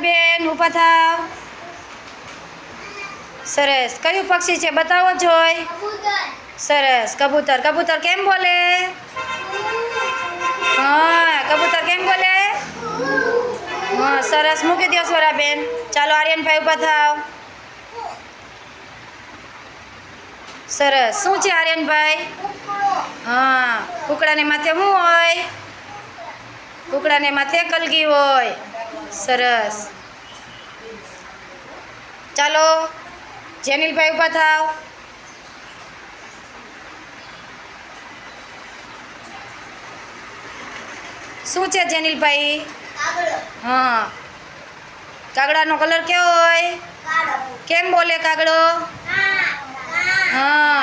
બેન, ઊભા થાવ. સરસ. કયું પક્ષી છે બતાવો જોઈ. સરસ. કબૂતર. કબૂતર કેમ બોલે? હા, કબૂતર કેમ બોલે? હા, સરસ. મૂકી દો સ્વરાબેન ચાલો આર્યનભાઈ ઊભા થાવ. સરસ. શું છે આર્યનભાઈ? હા, કુકડાને માથે શું હોય? કુકડાને માથે કલગી હોય. સરસ. ચાલો જેનિલભાઈ ઊભા થાવ. શું છે જેનિલભાઈ? હા. કાગડાનો કલર કેવો હોય? કેમ બોલે કાગડો? હા.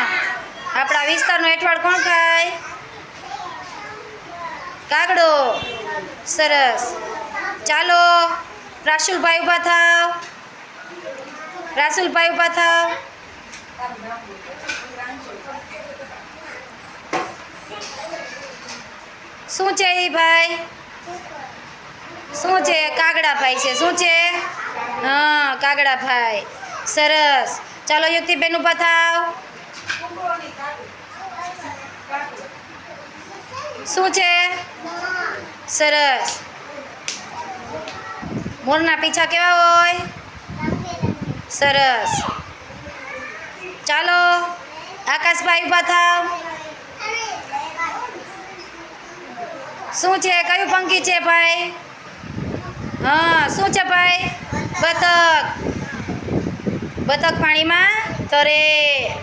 આપણા વિસ્તારનો એઠવાડ કોણ ખાય? કાગડો. સરસ. ચાલો, રાસુલભાઈ ઊભા થાવ. રાસુલભાઈ ઊભા થાવ. શું છે એ ભાઈ? શું છે? કાગડાભાઈ છે. શું છે? હા, કાગડાભાઈ. સરસ. ચાલો, યુક્તિબેન ઊભા થાવ. શું છે? સરસ. મોરના પીછા કેવા હોય? સરસ. ચાલો, આકાશભાઈ ઊભા થાવ. શું છે? કયું પંખી છે ભાઈ? હા, શું છે ભાઈ? બતક. બતક પાણીમાં? તરે.